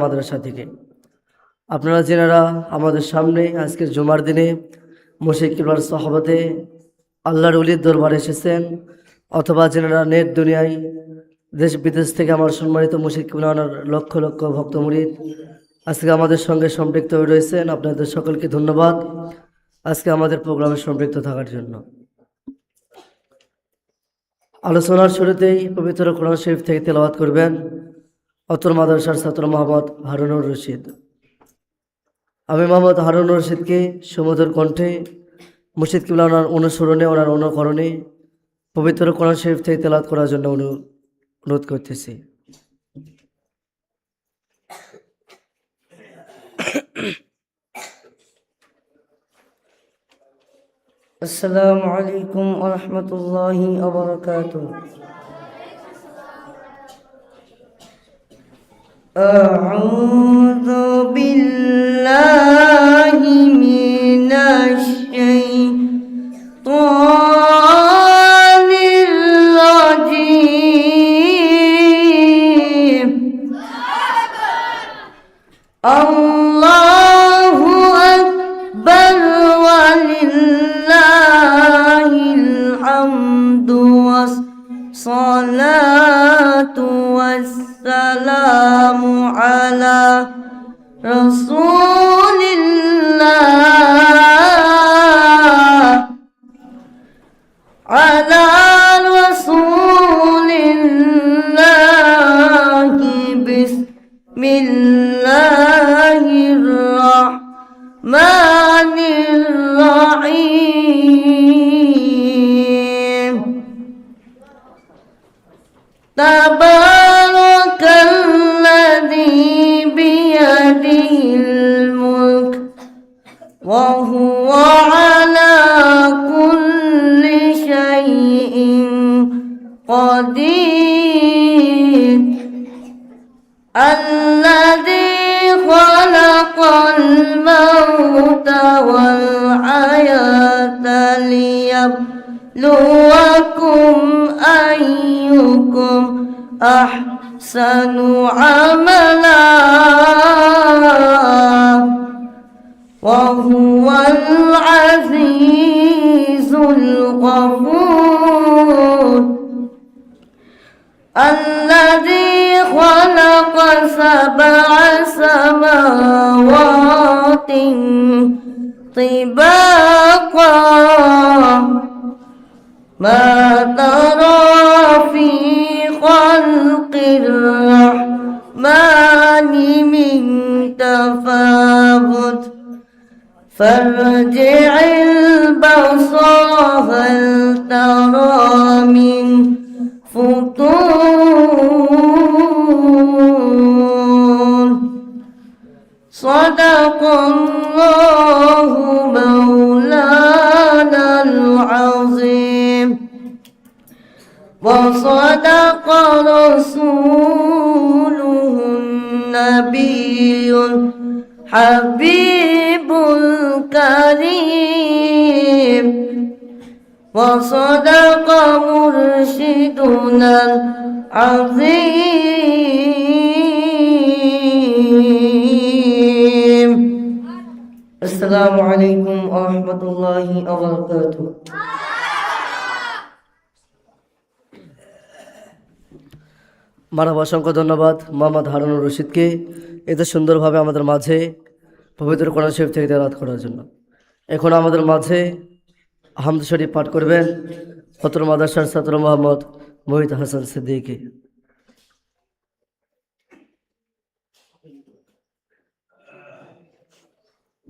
মাদ্রাসা থেকে। আপনারা যেনারা আমাদের সামনে আজকের জুমার দিনে মুশিক কিবলার সহবতে আল্লাহর উলির দরবারে এসেছেন, অথবা যেনারা নেট দুনিয়ায় দেশ বিদেশ থেকে আমার সম্মানিত মুশিক কিবলার লক্ষ লক্ষ ভক্ত মুরিদ আজকে আমাদের সঙ্গে সম্পৃক্ত হয়ে রয়েছেন। আপনাদের সকলকে ধন্যবাদ আজকে আমাদের প্রোগ্রামে সম্পৃক্ত থাকার জন্য। আলোচনার শুরুতেই পবিত্র কোরআন শরীফ থেকে তেলাওয়াত করবেন। অতুল মাদ্রাসার ছাত্র মোহাম্মদ হারুনুর রশিদ। আমি মোহাম্মদ হারুন রশিদকে সমুদ্র কণ্ঠে, মুর্শিদ কিবলা ওনার অনুসরণে ওনার অনুকরণে পবিত্র কোরআন শরীফ থেকে তেলাত করার জন্য অনুরোধ করতেছি। আসসালামু আলাইকুম আহমতুল্লাহ আবরকাত أعوذ بالله من الشيطان الرجيم. الله وهو سبع سماوات طباقا ما ترى في خلق الرحمن من تفاوت فارجع البصر هل ترى من فطور الله مولانا العظيم وصدق رسوله النبي الحبيب الكريم وصدق مرشدنا العظيم আসসালামু আলাইকুম ওয়া রাহমাতুল্লাহি ওয়া বারাকাতুহু মানব অসংখ্য ধন্যবাদ মোহাম্মদ হারুনুর রশিদকে এত সুন্দরভাবে আমাদের মাঝে পবিত্র কোরআন শরীফ থেকে তেলাওয়াত করার জন্য। এখন আমাদের মাঝে আহমদ শরীফ পাঠ করবেন ফতর মাদাসার ছাত্র মোহাম্মদ মোহিত হাসান সিদ্দিকী।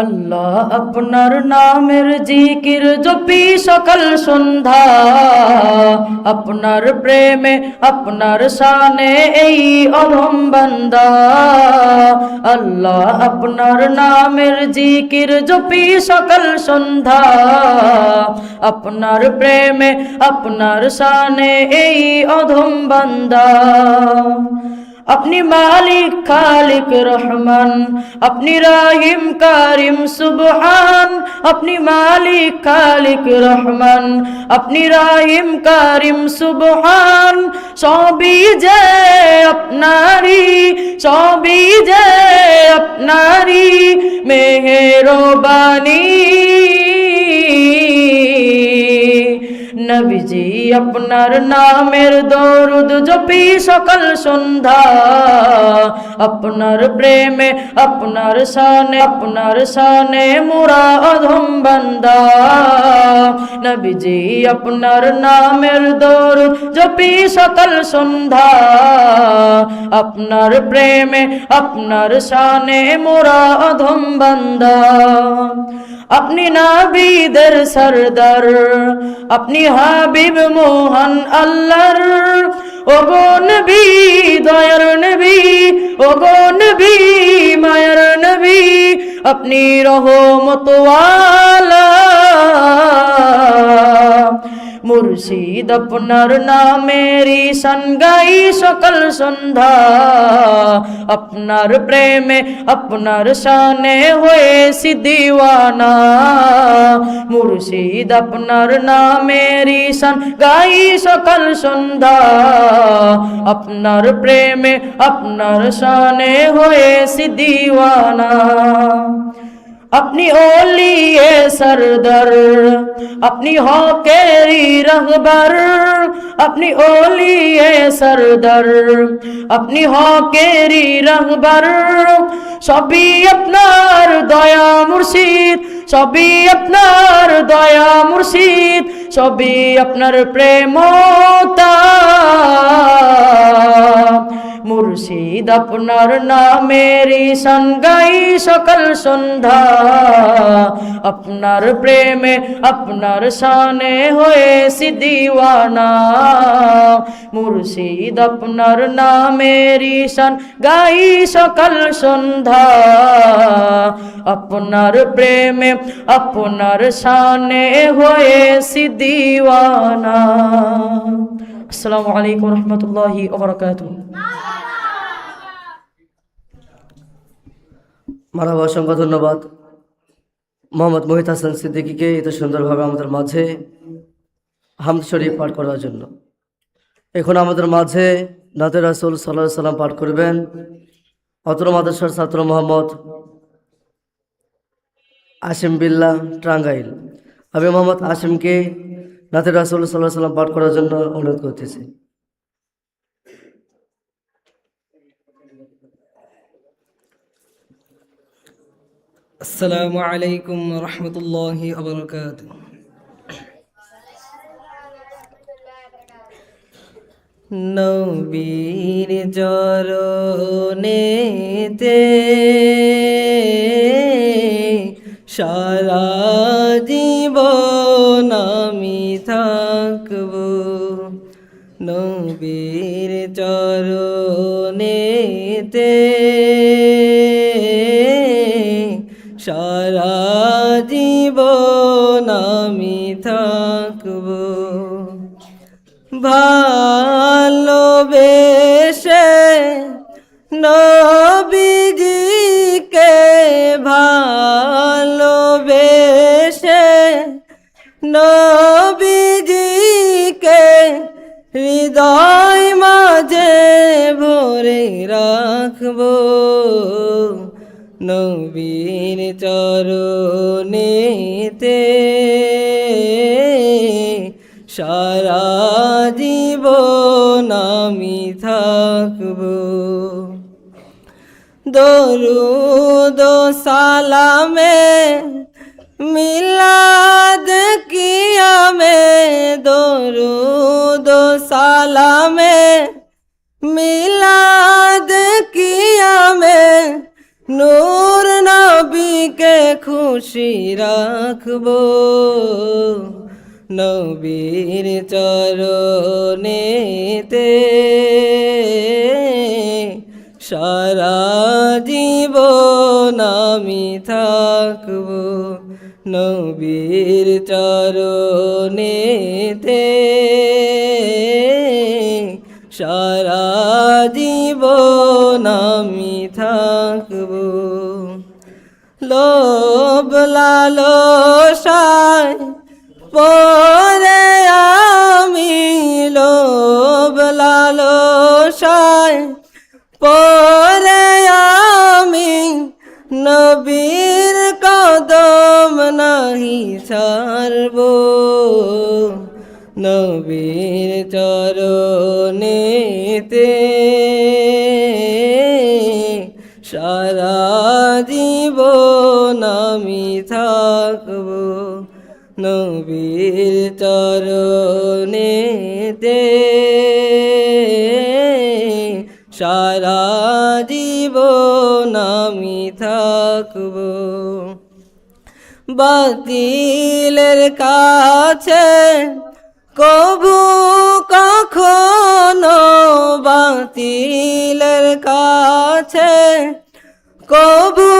আল্লাহ আপনার নামের জিকির জপি সকাল সন্ধ্যা। আপনার প্রেমে, আপনার শানে এই অধম বান্দা। আল্লাহ আপনার নামের জিকির জপি সকাল সন্ধ্যা। আপনার প্রেমে, আপনার শানে এই অধম বান্দা। আপনি মালিক খালিক রহমান আপনি রাহিম কারিম সুবহান আপনি মালিক খালিক রহমান আপনি রাহিম কারিম সুবহান সবই যে আপনারি সবই যে আপনারি মেহেরবানি নবীজি আপনার নামের দরুদ জপি সকাল সন্ধ্যা আপনার প্রেমে আপনার শানে আপনার শানে মুরা অধম বান্দা নবীজি আপনার নামের দরুদ জপি সকাল সন্ধ্যা আপনার প্রেমে আপনার শানে মোরা অধম বান্দা আপনি নাবিদের সরদার আপনি হাবিব মোহন আল্লাহর। ওগো নবী দয়ার নবী ওগো নবী মায়ার নবী আপনি রহমতওয়ালা। মুর্শিদ আপনার নামেরি সনগাই সকাল সন্ধ্যা আপনার প্রেমে আপনার শানে হয়েছি দিওয়ানা মুর্শিদ আপনার নামেরি সন গাই সকাল সন্ধ্যা আপনার প্রেমে আপনার শানে হয়েছি দিওয়ানা আপনি ওলিয়ে সরদার আপনি হকেরি রহবার আপনি ওলিয়ে সরদার আপনি হকেরি রহবার সবই আপনার দয়া মুর্শিদ সবই আপনার দয়া মুর্শিদ সবই আপনার প্রেমতা মুর্শিদ আপনার নামেরি সনগাই সকাল সন্ধ্যা আপনার প্রেমে আপনার শানে হয়েছি দিওয়ানা মুর্শিদ আপনার নামেরি সন গাই সকাল সন্ধ্যা আপনার প্রেমে আপনার শানে হয়েছি দিওয়ানা আসসালামু আলাইকুম রহমতুল্লাহি ওবরাকাতুহ মারাবা অসংখ্য ধন্যবাদ। মোহাম্মদ মহিত হাসান সিদ্দিকীকে এত সুন্দরভাবে আমাদের মাঝে হামদ শরীফ পাঠ করার জন্য। এখন আমাদের মাঝে নাতে রাসুল সাল্লাহ সাল্লাম পাঠ করবেন। অতর মাদ্রাসার ছাত্র মোহাম্মদ আসিম বিল্লা টাঙ্গাইল। আমি মোহাম্মদ আসিমকে নাতে রাসুল সাল্লাহ সাল্লাম পাঠ করার জন্য অনুরোধ করতেছি। আসসালামু আলাইকুম রহমতুল্লাহ আবরকাত নবীর চরণেতে সারা রাখব। নবীর চরণেতে সারা জীবন আমি থাকব। দরুদ সালামে মিলাদ কিয়ামে দরুদ সালামে মিলাদ কিয়ামে নূর নবীকে খুশি রাখব। নবীর চরণেতে সারা জীবন আমি থাকব। নবীর চরণেতে আমি থাকব। লোভ লালসায় পরে আমি। লোভ লালসায় পরে আমি। নবীর কদম নাহি ছাড়ব। নবীর চরণেতে নবীর চরণেতে সারা জীবন আমি থাকব। বাতিলের কাছে কবু কখনো বাতিলের কাছে কবু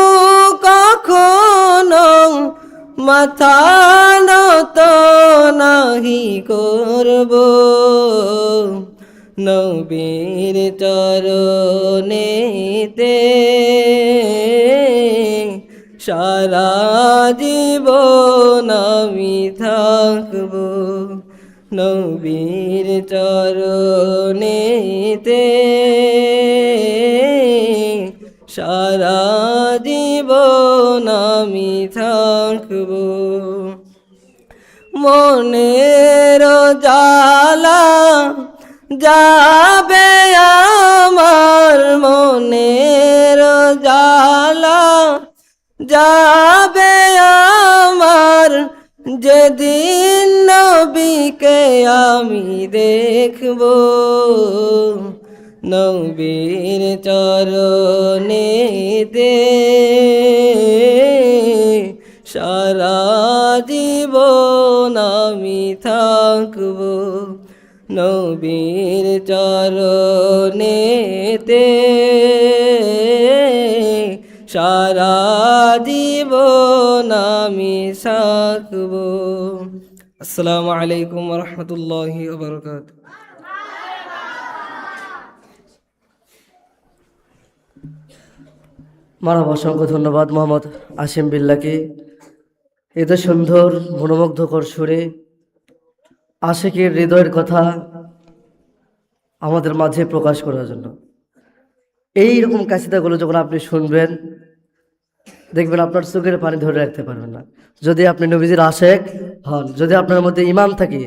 কখনো মাথা নত নাহি করব। নবীর চরণেতে সারা জীবন আমি থাকব। নবীর চরণেতে সারা জীবন থাকব। মনের জালা যাবে আমার, মনের জালা যাবে আমার। যেদিন নবীকে আমি দেখব, নবীর চরণেতে সারা জীবন আমি থাকব নবীর চরণেতে সারা জীবন আমি থাকব। আসসালামু আলাইকুম রহমতুল্লাহি বরকাত মানব, অসংখ্য ধন্যবাদ মোহাম্মদ আসিম বিল্লাকে এত সুন্দর মনোমুগ্ধকর সুরে আশেকের হৃদয়ের কথা আমাদের মাঝে প্রকাশ করার জন্য। এই রকম কাশিদাগুলো যখন আপনি শুনবেন, দেখবেন আপনার চোখের পানি ধরে রাখতে পারবেন না। যদি আপনি নবীজির আশেক হন, যদি আপনার মধ্যে ইমান থাকে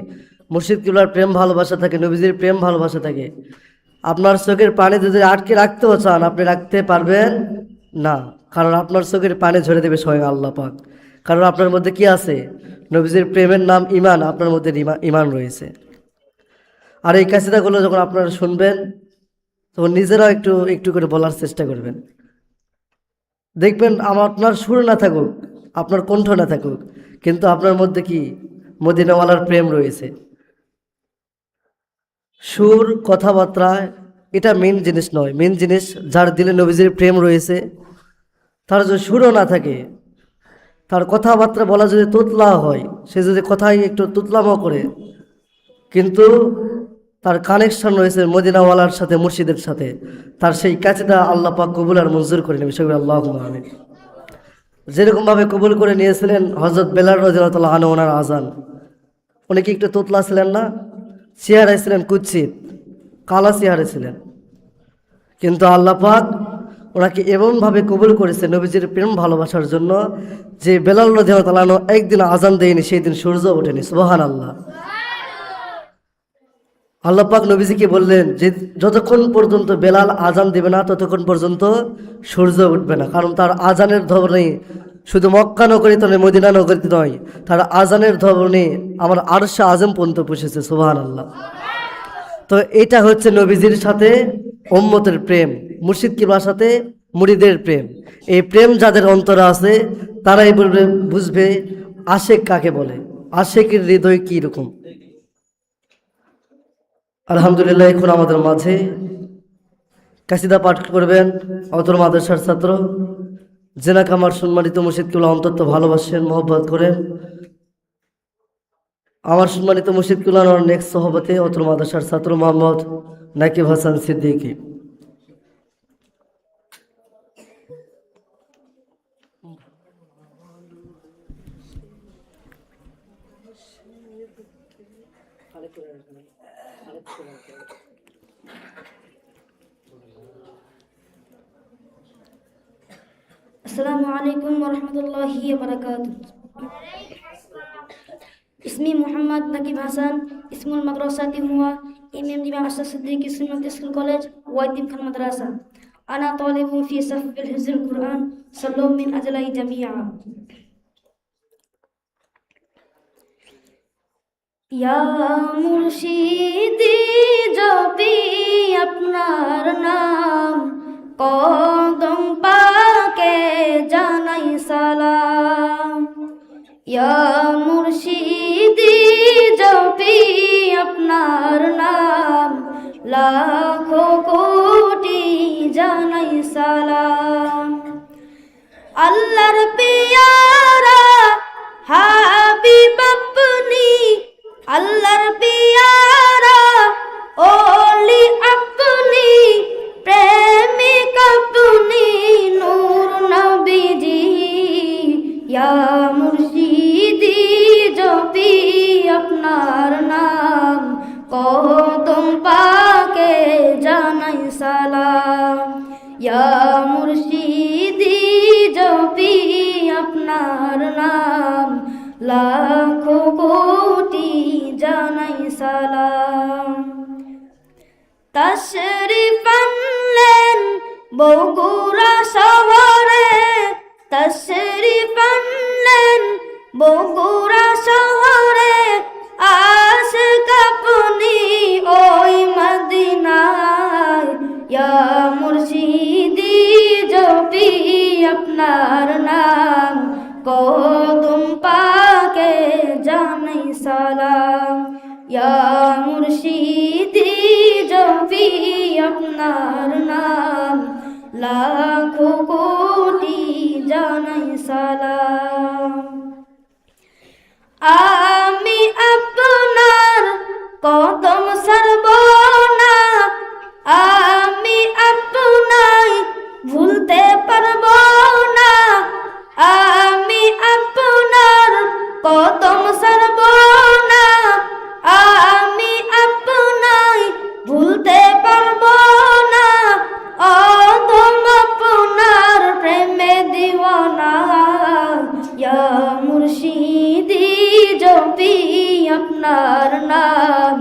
মুর্শিদ কিবলার প্রেম ভালোবাসা থাকে, নবীজির প্রেম ভালোবাসা থাকে, আপনার চোখের পানি যদি আটকে রাখতেও চান, আপনি রাখতে পারবেন না। কারণ আপনার চোখের পানি ঝরে দেবে স্বয়ং আল্লাহ পাক। কারণ আপনার মধ্যে কি আছে? নবীজির প্রেমের নাম ইমান আপনার মধ্যে ইমা- ইমান রয়েছে। আর এই কাসিদাগুলো যখন আপনারা শুনবেন, তখন নিজেরাও একটু একটু করে বলার চেষ্টা করবেন। দেখবেন আমার, আপনার সুর না থাকুক, আপনার কণ্ঠ না থাকুক, কিন্তু আপনার মধ্যে কি? মদিনাওয়ালার প্রেম রয়েছে। সুর, কথাবার্তা, এটা মেন জিনিস নয়। মেন জিনিস যার দিলে নবীজির প্রেম রয়েছে, তার যদি সুরও না থাকে তার কথাবার্তা বলা যদি তুতলা হয়, সে যদি কথাই একটু তুতলামও করে, কিন্তু তার কানেকশন রয়েছে মদিনাওয়ালার সাথে, মুর্শিদের সাথে, তার সেই কাছেটা আল্লাহ পাক কবুল আর মঞ্জুর করে নেবে সেগুলো আল্লাহ আমিন। যেরকমভাবে কবুল করে নিয়েছিলেন হজরত বেলাল রাজিয়াল্লাহ আনু ওনার আজান উনি কি একটু তোতলা ছিলেন না? চেয়ারে ছিলেন কুচ্ছিত কালা চেয়ারে ছিলেন। কিন্তু আল্লাহ পাক ওনাকে এমনভাবে কবুল করেছে নবীজির প্রেম ভালোবাসার জন্য যে বেলাল রাজিয়াল্লাহ একদিন আজান দেয়নি সেই দিন সূর্য ওঠেনি। সুবহান আল্লাহ আল্লাপাক নবীজিকে বললেন যে যতক্ষণ পর্যন্ত বেলাল আজান দেবে না, ততক্ষণ পর্যন্ত সূর্য উঠবে না। কারণ তার আজানের ধরনে শুধু মক্কা নগরীতে নয়, মদিনা নগরীতে নয়, তার আজানের ধরনে আমার আরশা আজম পর্যন্ত পুষেছে সুবহান আল্লাহ তো এটা হচ্ছে নবীজির সাথে ওম্মতের প্রেম মুর্শিদ কিবার সাথে মুড়িদের প্রেম। এই প্রেম যাদের অন্তরে আছে, তারাই বলবে, বুঝবে, আশেক কাকে বলে? আশেকের হৃদয় কী রকম? আলহামদুলিল্লাহ, এখন আমাদের মাঝে কাসিদা পাঠ করবেন অতর মাদ্রাসার ছাত্র। জেনাক আমার সম্মানিত মুর্শিদকুল্লাহ অন্তত ভালোবাসেন, মহব্বত করেন। আমার সম্মানিত মুর্শিদকুল্লাহ নেক্সট সহবতে অতর মাদ্রাসার ছাত্র মোহাম্মদ नकीब हसन सिद्दीकी असलकम वरहि वर्क इसमें मोहम्मद नकीब हसन इसमुल मदरसा हुआ एम एम जी में अशर स्कूल कॉलेज वाइदीब खान मदरसा अना तलब फ़ी सफ़िल हिजर कुरान सलोम मिन अजलाई जमिया या मुर्शिदी जपी अपनार नाम কদম পাকে জানাই সালাম ইয়া মুর্শিদি জপি লাখো কোটি জানাই সালাম। আল্লাহর পিয়ারা হাবিব আপনি, আল্লাহর পিয়ারা ওলি আপনি, প্রেমিক আপনি, নূর নবীজি, ইয়া মুর্শিদি, জপি আপনার নাম। বগুড়া শহরে তশরিফ আনলেন বগুড়া শহরে আশ কাপনি ওই মদিনায়। ইয়া মুর্শিদি জপি আপনার নাম। কদম পাকে জানাই সালাম। ইয়া মুর্শিদি জপি আপনার নাম। লাখো কোটি জানাই সালাম। আমি আপনার নাম,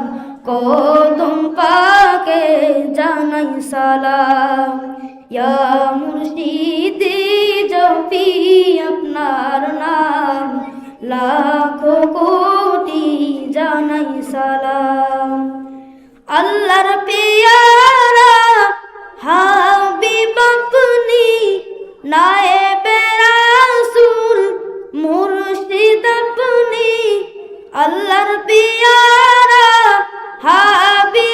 কদম পাকে জানাই সালাম। ইয়া মুর্শিদি, জপি আপনার নাম, লাখো কোটি জানাই সালাম। আল্লাহর পেয়ারা, হাবিব আপনি, নায়েবে রাসূল মুর্শিদ আল্লাহর পিয়ারা হাবিব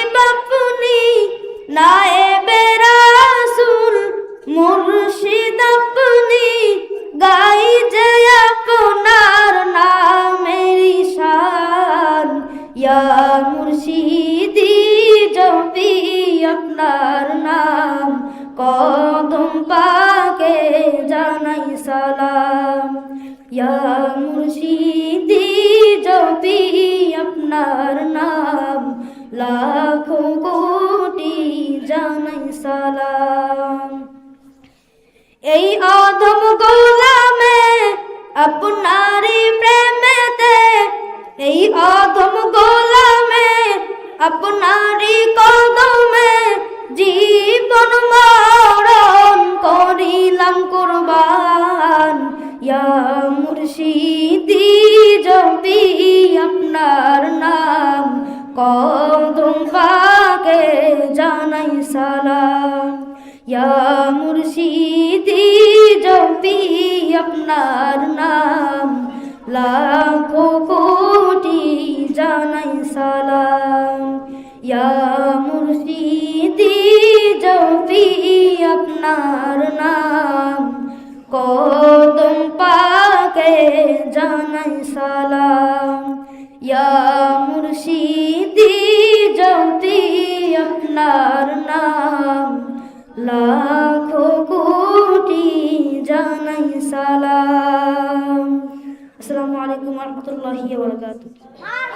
এই অধম গোলামে আপনারি কদমে জীবন মরণ করিলাম কুরবান। ইয়া মুর্শিদি জপি আপনার নাম কদম পাকে জানাই সালাম। ইয়া মুর্শিদি জপি আপনার নাম লাখো কোটি জানাই সালাম। ইয়া মুর্শিদি জপি আপনার নাম। কদম পাকে জানাই সালাম। ইয়া মুর্শিদি জপি আপনার নাম। লাখো সালাম আসসালামু আলাইকুম রহমতুল্লাহি ওয়া বারাকাতুহু